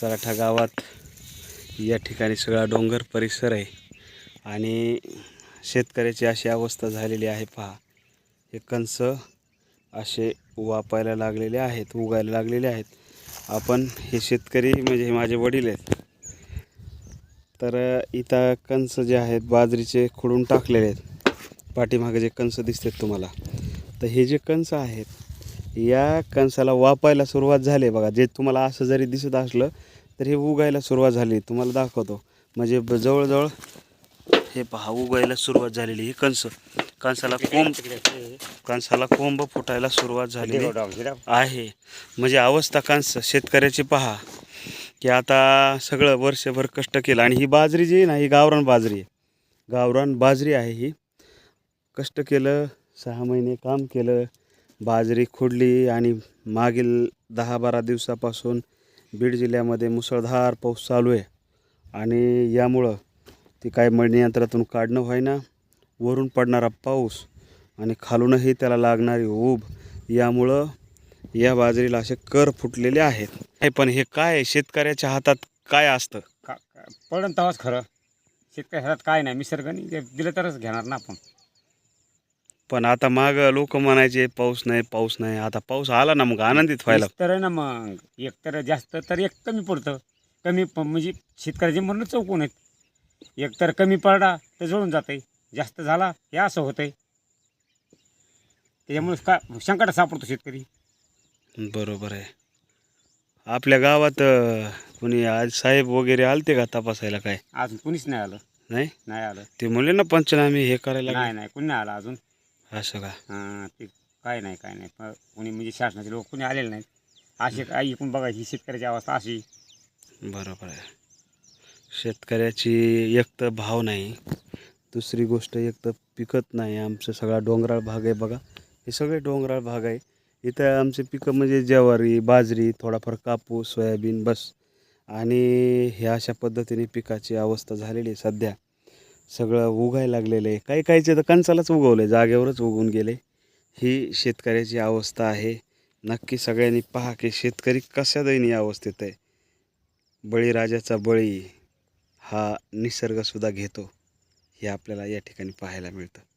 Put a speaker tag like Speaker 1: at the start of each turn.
Speaker 1: चराठा गावात. या ठिकाणी सगळा डोंगर परिसर आहे. आणि शेतकऱ्याची अशी अवस्था झालेली आहे पहा. हे कंस असे वापायला लागलेले आहेत उगायला लागलेले आहेत. आपण हे शेतकरी म्हणजे हे माझे वडील आहेत. तर इथं कंस जे आहेत बाजरीचे खुडून टाकलेले आहेत. पाठीमागे जे कंस दिसतात तुम्हाला. तर हे जे कंस आहेत या कंसाला वापायला सुरुवात झाली आहे बघा. जे तुम्हाला असं जरी दिसत असलं तर हे उगायला सुरुवात झाली तुम्हाला दाखवतो. म्हणजे जवळजवळ हे पहा उगायला सुरुवात झालेली ही कंस कंसाला कोंब कंसाला कोंब फुटायला सुरुवात झालेली आहे. म्हणजे अवस्था कंस शेतकऱ्याची पहा की आता सगळं वर्षभर कष्ट केलं. आणि ही बाजरी जी आहे ना ही गावरान बाजरी आहे. गावरान बाजरी आहे ही. कष्ट केलं सहा महिने काम केलं बाजरी खोडली आणि मागील दहा बारा दिवसापासून बीड जिल्ह्यामध्ये मुसळधार पाऊस चालू आहे. आणि यामुळं ती काय मळनियंत्रातून काढणं व्हायना वरून पडणारा पाऊस आणि खालूनही त्याला लागणारी ऊब यामुळं या बाजरीला असे कर फुटलेले आहेत. पण हे काय शेतकऱ्याच्या हातात काय असतं?
Speaker 2: का पडण पडन खरं. शेतकऱ्या हातात काय नाही? निसर्गाने दिलं तरच घेणार ना आपण.
Speaker 1: पण आता माग लोक म्हणायचे पाऊस नाही पाऊस नाही. आता पाऊस आला ना मग आनंदित व्हायला
Speaker 2: तर आहे ना मग एक तर जास्त तर एक कमी पडतं. कमी प- म्हणजे शेतकऱ्याचे म्हणून चौकून आहेत. एक तर कमी पडला तर जळून जाते जास्त झाला हे असं होतंय. त्याच्यामुळे का संकटात सापडतो शेतकरी.
Speaker 1: बरोबर आहे. आपल्या गावात अं, कोणी आज साहेब वगैरे आलते का तपासायला काय?
Speaker 2: अजून कुणीच नाही आलं.
Speaker 1: नाही?
Speaker 2: नाही आलं.
Speaker 1: ते म्हणले ना पंचनामे हे करायला
Speaker 2: नाही नाही कुणी नाही आलं अजून.
Speaker 1: असं का?
Speaker 2: हां ते काय नाही काय नाही. कोणी म्हणजे शासनाचे लोक कोणी आलेले नाहीत. असे काय ऐकून बघा ही शेतकऱ्याची अवस्था अशी.
Speaker 1: बरोबर आहे. शेतकऱ्याची एक तर भाव नाही. दुसरी गोष्ट एक तर पिकत नाही. आमचं सगळा डोंगराळ भाग आहे बघा. हे सगळे डोंगराळ भाग आहे. इथं आमचे पिकं म्हणजे ज्वारी बाजरी थोडाफार कापूस सोयाबीन बस. आणि हे अशा पद्धतीने पिकाची अवस्था झालेली आहे सध्या. सगळं उगायला लागलेलं. आहे काही काहीचे तर कंचालाच उगवलं आहे जागेवरच उगवून गेले. ही शेतकऱ्याची अवस्था आहे. नक्की सगळ्यांनी पहा की शेतकरी कशा दयनीय अवस्थेत आहे. बळीराजाचा बळी हा निसर्गसुद्धा घेतो हे आपल्याला या ठिकाणी पाहायला मिळतं.